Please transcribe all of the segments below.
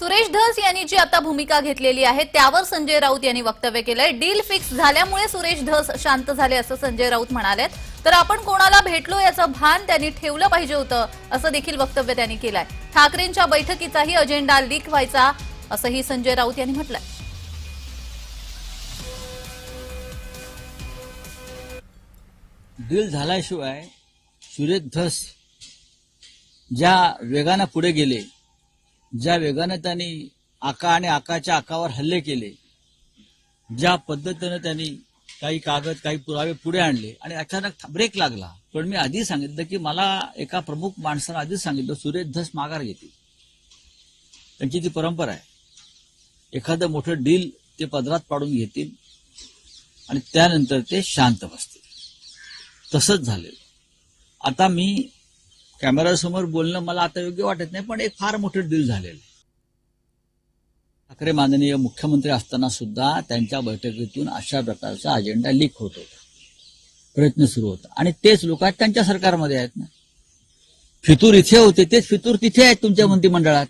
सुरेश धस यांनी जी आता भूमिका घेतलेली आहे त्यावर संजय राऊत यांनी वक्तव्य केलंय. डील फिक्स झाल्यामुळे सुरेश धस शांत झाले असं संजय राऊत म्हणालेत. तर आपण कोणाला भेटलो याचं भान त्यांनी ठेवलं पाहिजे होतं असं देखील वक्तव्य त्यांनी केलंय. ठाकरेंच्या बैठकीचाही अजेंडा लीक व्हायचा असंही संजय राऊत यांनी म्हटलंय. डील झाल्याशिवाय सुरेश धस ज्या वेगानं पुढे गेले ज्या वेगानं त्यांनी आका आणि आकाच्या आकावर हल्ले केले ज्या पद्धतीनं त्यांनी काही कागद काही पुरावे पुढे आणले आणि अचानक ब्रेक लागला. पण मी आधी सांगितलं की मला एका प्रमुख माणसानं आधीच सांगितलं सुरेश धस माघार घेतील. त्यांची ती परंपरा आहे एखादं मोठं डील ते पदरात पाडून घेतील आणि त्यानंतर ते शांत बसतील. तसंच झालेलं. आता मी कॅमेरासमोर बोलणं मला आता योग्य वाटत नाही पण एक फार मोठं डील झालेलं आहे. ठाकरे माननीय मुख्यमंत्री असताना सुद्धा त्यांच्या बैठकीतून अशा प्रकारचा अजेंडा लीक होत होता. प्रयत्न सुरू होता. आणि तेच लोक आहेत त्यांच्या सरकारमध्ये आहेत ना. फितूर इथे होते तेच फितूर तिथे आहेत तुमच्या मंत्रिमंडळात.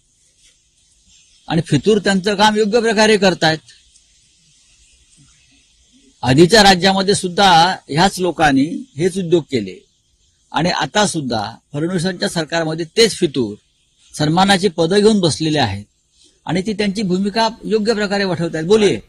आणि फितूर त्यांचं काम योग्य प्रकारे करतायत. आधीच्या राज्यामध्ये सुद्धा ह्याच लोकांनी हेच उद्योग केले. आणि आता सुद्धा फडणवीसांच्या सरकारमध्ये तेच फितूर सन्मानाची पदं घेऊन बसलेले आहेत. आणि ती त्यांची भूमिका योग्य प्रकारे वठवत आहेत बोलिये.